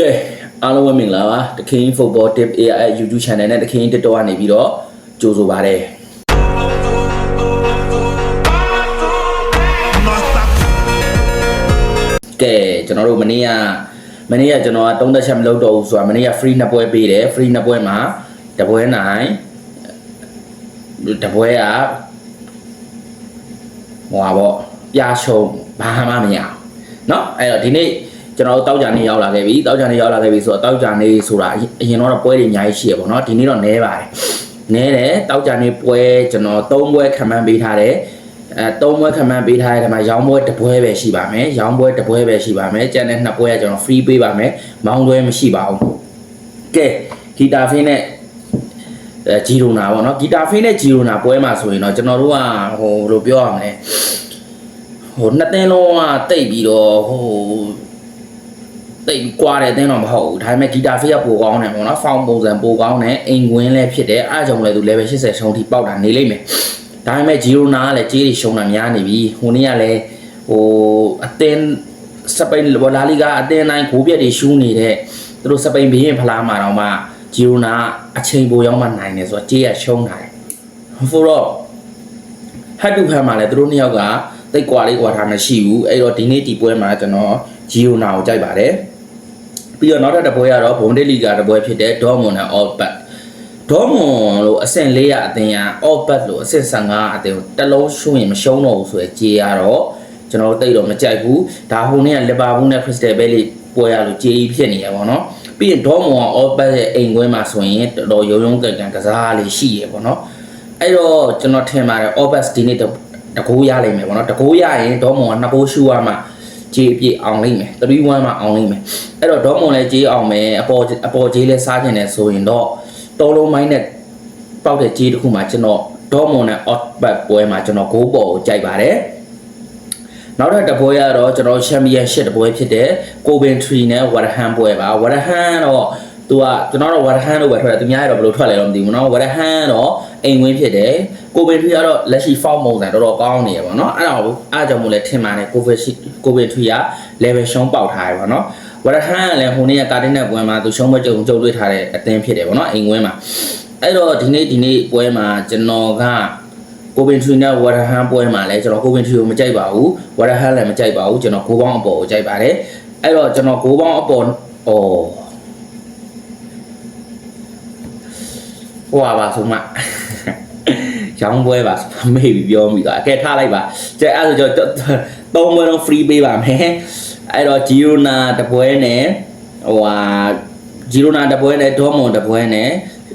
ကဲအားလုံးပဲမင်္ဂလာပါတခင် Football Tip AI YouTube Channel နဲ့တခင် TikTok ကနေပြီးတော့ကြိုဆိုပါရစေကဲကျွန်တော်တို့မနေ့ကမနေ့ကကျွန်တော်ကတုံးသက်ချက်မလုပ်တော့ဘူးဆိုတာမနေ့က free နှစ်ပွဲပေးတယ် free နှစ်ပွဲမှာတပွဲနိုင်တပွဲကဟိုပါပေါ့ပြားရှုံဘာမှမရအောင်เนาะအဲ့တော့ဒီနေ့ ကျွန်တော်တို့တောက်ကြနေရောက်လာခဲ့ပြီတောက်ကြနေရောက်လာခဲ့ပြီဆိုတော့တောက်ကြနေဆိုတာအရင်တော့ပွဲတွေအများကြီးရှိရပေါ့နော်ဒီနေ့တော့နဲပါတယ်နဲတယ်တောက်ကြနေပွဲကျွန်တော်၃ပွဲခံမှန်းပေးထားတယ်အဲ၃ပွဲခံမှန်းပေးထားတဲ့ခါမှာရောင်းပွဲတစ်ပွဲပဲရှိပါမယ်ရောင်းပွဲတစ်ပွဲပဲရှိပါမယ်ကျန်တဲ့နှစ်ပွဲကကျွန်တော် free ပေးပါမယ်မောင်းတွဲမရှိပါဘူးကဲဂီတာဖင်းနဲ့အဲဂျီရိုနာပေါ့နော်ဂီတာဖင်းနဲ့ဂျီရိုနာပွဲမှာဆိုရင်တော့ကျွန်တော်တို့ကဟိုဘယ်လိုပြောရမလဲဟိုနှစ်သင်းလုံးကတိတ်ပြီးတော့ဟို တိတ်ပြီးကွာတဲ့အသင်းတော့မဟုတ်ဘူးဒါပေမဲ့ဂီတာဖင်းကပိုကောင်းတယ်ပေါ့နော်ဖောင်ပုံစံပိုကောင်းတယ်အိမ်ကွင်းလည်းဖြစ်တယ်အားကြောင့်လည်းသူ level 80ရှုံးထိပေါက်တာနေလိမ့်မယ်ဒါပေမဲ့ဂျီရိုနာကလည်းကြေးတွေရှုံးတာများနေပြီဟိုနေ့ကလည်းဟိုအသင်းစပိန်လာလီဂါအသင်းတိုင်းဂိုးပြက်တွေရှူးနေတဲ့သူတို့စပိန်ဘီရင်ဖလားမှာတော့မှဂျီရိုနာအချိန်ပိုရောက်မှနိုင်တယ်ဆိုတော့ကြေးရရှုံးတာတယ်ဖိုတော့ဟတ်တူဖန်မှာလည်းသူတို့နှစ်ယောက်ကတိတ်ကွာလေးကွာထားမရှိဘူးအဲ့တော့ဒီနေ့ဒီပွဲမှာကျွန်တော်ဂျီရိုနာကိုကြိုက်ပါတယ် ပြီးတော့နောက်ထပ်တစ်ပွဲကတော့ဘုံဒက်လီဂါတစ်ပွဲဖြစ်တဲ့ဒေါ်မွန်နဲ့အော့ဘတ်ဒေါ်မွန်လို့အဆင့်400အသင်းကအော့ဘတ်လို့အဆင့်15အသင်းကိုတစ်လုံးရှုံးရင်မရှုံးတော့ဘူးဆိုရယ်ကြေးရတော့ကျွန်တော်တို့တိတ်တော့မကြိုက်ဘူးဒါဟိုနေ့ကလီဗာပူးနဲ့ခရစ္စတယ်ဘဲလီပွဲရလို့ကြေးဖြစ်နေရပါတော့ပြီးရင်ဒေါ်မွန်ကအော့ဘတ်ရဲ့အိမ်ကွင်းမှာဆိုရင်တော်တော်ရုံရုံကန်ကန်ကစားလေးရှိရပေါ့နော်အဲ့တော့ကျွန်တော်ထင်ပါတယ်အော့ဘတ်ဒီနေ့တကိုးရလိမ့်မယ်ပေါ့နော်တကိုးရရင်ဒေါ်မွန်ကနှစ်ကိုးရှူရမှာ ကြေးအပြည့်အောင်လိမ့်မယ်3-1မှာအောင်လိမ့်မယ်အဲ့တော့ဒေါ်မွန်လည်းကြေးအောင်မယ်အပေါ်အပေါ်ကြေးလည်းစားကျင်တယ်ဆိုရင်တော့တောလုံးမိုင်းနဲ့ပေါက်တဲ့ကြေးတစ်ခုမှာကျွန်တော်ဒေါ်မွန်နဲ့ odd back ပွဲမှာကျွန်တော်ဂိုးပေါ်ကိုကြိုက်ပါတယ်နောက်ထပ်တစ်ပွဲကတော့ကျွန်တော် championship တစ်ပွဲဖြစ်တဲ့ Coventry နဲ့ Wrexham ပွဲပါ Wrexham တော့သူကကျွန်တော်တော့ Wrexham လို့ပဲထွက်တယ်သူများရတော့ဘယ်လိုထွက်လဲတော့မသိဘူးเนาะ Wrexham တော့ အိမ်ဝင်ဖြစ်တယ်ကိုဗစ်ထရီကတော့လက်ရှိ form ပုံစံတော်တော်ကောင်းနေရပါတော့အဲ့ဒါကိုအားကြောင့်မို့လဲထင်ပါတယ်ကိုဗစ်ရှိကိုဗစ်ထရီက level ရှုံးပေါက်ထားရပါတော့ဝရထန်ကလည်းဟိုနေ့ကကာတင်နဲ့ပွဲမှာသူရှုံးမကြုံကြုံတွေ့ထားတဲ့အတင်းဖြစ်တယ်ပေါ့နော်အိမ်ဝင်မှာအဲ့တော့ဒီနေ့ဒီနေ့ပွဲမှာကျွန်တော်ကကိုဗင်ထရီနဲ့ဝရဟန်ပွဲမှာလည်းကျွန်တော်ကိုဗင်ထရီကိုမကြိုက်ပါဘူးဝရဟန်လည်းမကြိုက်ပါဘူးကျွန်တော်ဂိုးပေါင်းအပေါ်ကိုကြိုက်ပါတယ်အဲ့တော့ကျွန်တော်ဂိုးပေါင်းအပေါ်ဟော ဟိုပါဆိုမှရောင်းပွဲပါမေ့ပြီးပြောမိသွားအကဲထားလိုက်ပါကျဲအဲ့ဒါဆိုကျွန်တော်သုံးပွဲတော့ free ပေးပါမယ်အဲ့တော့ဂျီရိုနာတပွဲနဲ့ဟိုဟာဂျီရိုနာတပွဲနဲ့ဒေါ်မွန်တပွဲနဲ့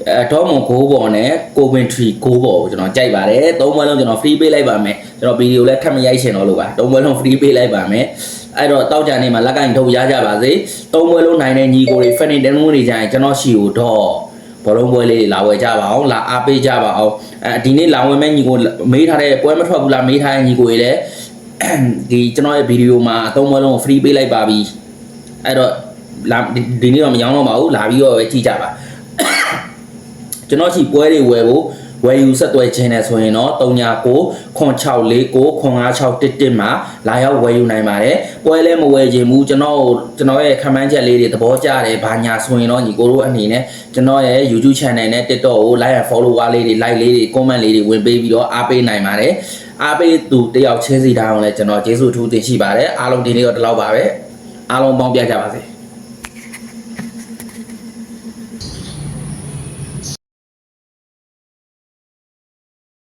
အဲဒေါ်မွန်ဂိုးပေါ်နဲ့ကိုဗင်ထရီဂိုးပေါ်ကိုကျွန်တော်ကြိုက်ပါတယ်သုံးပွဲလုံးကျွန်တော် free ပေးလိုက်ပါမယ်ကျွန်တော်ဗီဒီယိုလည်းထပ်မရိုက်ရှင်တော့လို့ပါသုံးပွဲလုံး free ပေးလိုက်ပါမယ်အဲ့တော့တောက်ကြနေမှာလက်ကင်ထုတ်ရကြပါစေသုံးပွဲလုံးနိုင်တဲ့ညီကိုတွေဖက်နေတန်းမှုတွေကြရင်ကျွန်တော်ရှိကိုတော့ ဘောလုံးပွဲလေးလာဝယ်ကြပါအောင်လာအားပေးကြပါအောင်အဲဒီနေ့လာဝယ်မဲ့ညီကိုမေးထားတဲ့ပွဲမထွက်ဘူးလားမေးထားတဲ့ညီကိုတွေလည်းဒီကျွန်တော်ရဲ့ဗီဒီယိုမှာအသုံးပွဲလုံးကို free ပေးလိုက်ပါပြီအဲ့တော့လာဒီနေ့တော့မရောင်းတော့ပါဘူးလာပြီးတော့ပဲကြည့်ကြပါကျွန်တော်ချီပွဲတွေဝယ်ဖို့ ဝယ်ယူဆက်သွယ်ခြင်းနဲ့ဆိုရင်တော့39 9649 9561မှာလာရောက်ဝယ်ယူနိုင်ပါတယ်ပွဲလဲမဝယ်ခြင်းဘူးကျွန်တော်ကျွန်တော်ရဲ့ခမန်းချက်လေးတွေသဘောကျတယ်ဘာညာဆိုရင်တော့ညီကိုတို့အနေနဲ့ကျွန်တော်ရဲ့ YouTube channel နဲ့ TikTok ကို like and follow ဝါလေးတွေ like လေးတွေ comment လေးတွေဝင်ပေးပြီးတော့အားပေးနိုင်ပါတယ်အားပေးသူတယောက်ချင်းစီတိုင်းအောင်လဲကျွန်တော်ကျေးဇူးထူးတင်ရှိပါတယ်အားလုံးဒီနေ့တော့ဒီလောက်ပါပဲအားလုံးပေါင်းပြကြပါစေ